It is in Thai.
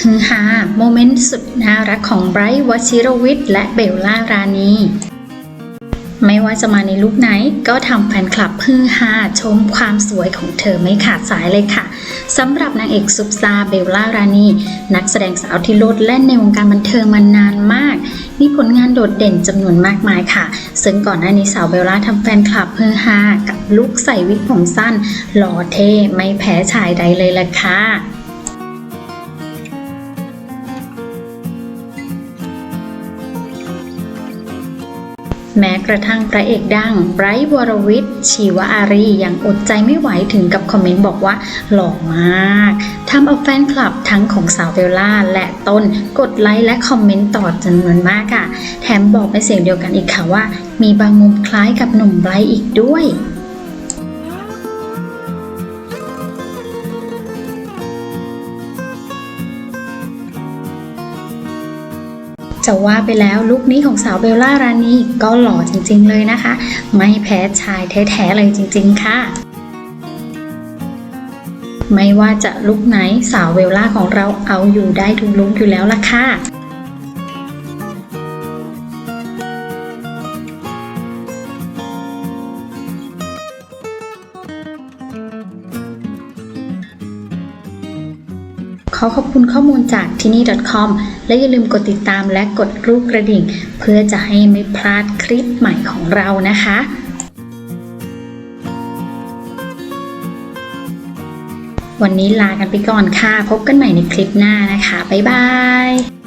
ฮือฮาโมเมนต์สุดน่ารักของไบรท์วชิรวิทย์และเบลล่ารานีไม่ว่าจะมาในลุคไหนก็ทำแฟนคลับฮือฮาชมความสวยของเธอไม่ขาดสายเลยค่ะสำหรับนางเอกซุปตาเบลล่ารานีนักแสดงสาวที่โลดแล่นในวงการบันเทิงมานานมาก มีผลงานโดดเด่นจำนวนมากมายค่ะ ซึ่งก่อนหน้านี้สาวเบลล่าทำแฟนคลับฮือฮากับลุคใส่วิกผมสั้นหล่อเท่ไม่แพ้ชายใดเลยล่ะค่ะ แม้กระทั่งพระเอกดังไบรท์วรวิทย์ชีวอารียังอดใจไม่ไหวถึงกับคอมเมนต์บอกว่า หล่อมากทำเอาแฟนคลับทั้งของสาวเบลล่าและต้นกดไลค์และคอมเมนต์ต่อจำนวนมากค่ะ แถมบอกเป็นเสียงเดียวกันอีกค่ะว่า มีบางมุมคล้ายกับหนุ่มไบรท์อีกด้วย จะว่าไปแล้วลุคนี้ของสาวเบลล่ารานีก็หล่อจริงๆเลยนะคะ ไม่แพ้ชายแท้ๆเลยจริง ๆ ค่ะไม่ว่าจะลุกไหนสาวเบลล่าของเราเอาอยู่ได้ทุกลุกอยู่แล้วล่ะค่ะ ขอขอบคุณข้อมูลจากที่นี่ .com และอย่าลืมกดติดตามและกดรูปกระดิ่ง เพื่อจะให้ไม่พลาดคลิปใหม่ของเรานะคะวันนี้ลากันไปก่อนค่ะ พบกันใหม่ในคลิปหน้านะคะ บ๊ายบาย